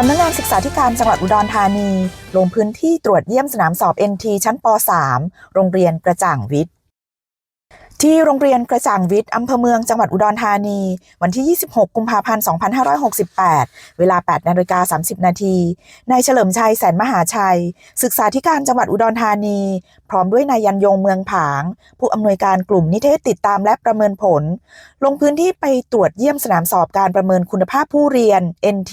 สำนักงานศึกษาธิการจังหวัดอุดรธานี ลงพื้นที่ตรวจเยี่ยมสนามสอบ NT ชั้นป .3 โรงเรียนกระจ่างวิทย์ ที่โรงเรียนกระจ่างวิทย์อำเภอเมืองจังหวัดอุดรธานี วันที่ 26 กุมภาพันธ์ 2568 เวลา 8นาฬิกา30 นาทีนายเฉลิมชัยแสนมหาชัย ศึกษาธิการจังหวัดอุดรธานี พร้อมด้วยนายยันยงเมืองผาง ผู้อำนวยการกลุ่มนิเทศติดตามและประเมินผล ลงพื้นที่ไปตรวจเยี่ยมสนามสอบการประเมินคุณภาพผู้เรียน NT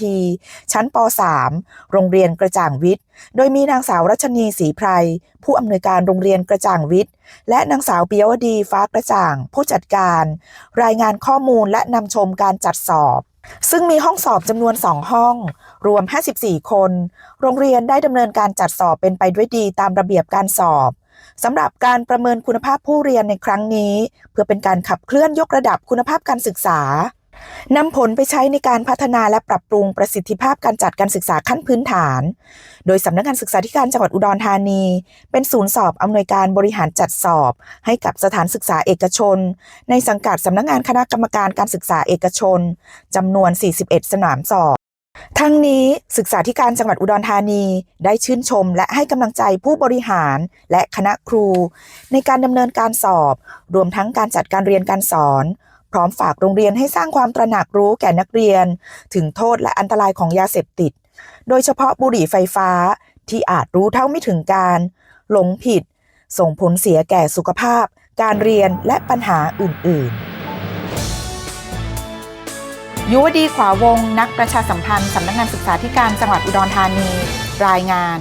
ชั้นป .3 โรงเรียนกระจ่างวิทย์ โดยมีนางสาวรัชนีศรีไพรผู้อำนวยการโรงเรียนกระจ่างวิทย์ และนางสาวเปิยวดีฟ้ากระจ่าง ผู้จัดการ รายงานข้อมูลและนำชมการจัดสอบ ซึ่งมีห้องสอบจำนวน 2 ห้อง รวม 54 คน โรงเรียนได้ดำเนินการจัดสอบเป็นไปด้วยดีตามระเบียบการสอบสำหรับการประเมินคุณภาพผู้เรียนในครั้งนี้ เพื่อเป็นการขับเคลื่อนยกระดับคุณภาพการศึกษา นำผลไปใช้ในการพัฒนาและปรับปรุงประสิทธิภาพการจัดการศึกษาขั้นพื้นฐาน โดยสำนักงานศึกษาธิการจังหวัดอุดรธานี เป็นศูนย์สอบอำนวยการบริหารจัดสอบ ให้กับสถานศึกษาเอกชน ในสังกัดสำนักงานคณะกรรมการการศึกษาเอกชนจำนวน 41 สนามสอบ ทั้งนี้ศึกษาธิการจังหวัดอุดรธานี ได้ชื่นชมและให้กำลังใจผู้บริหารและคณะครู ในการดำเนินการสอบ รวมทั้งการจัดการเรียนการสอน พร้อมฝากโรงเรียนให้สร้างความตระหนักรู้แก่นักเรียน ถึงโทษและอันตรายของยาเสพติด โดยเฉพาะบุหรี่ไฟฟ้าที่อาจรู้เท่าไม่ถึงการ หลงผิด ส่งผลเสียแก่สุขภาพ การเรียนและปัญหาอื่น ๆยุวดีขวาวง นักประชาสัมพันธ์ สำนักงานศึกษาธิการจังหวัดอุดรธานี รายงาน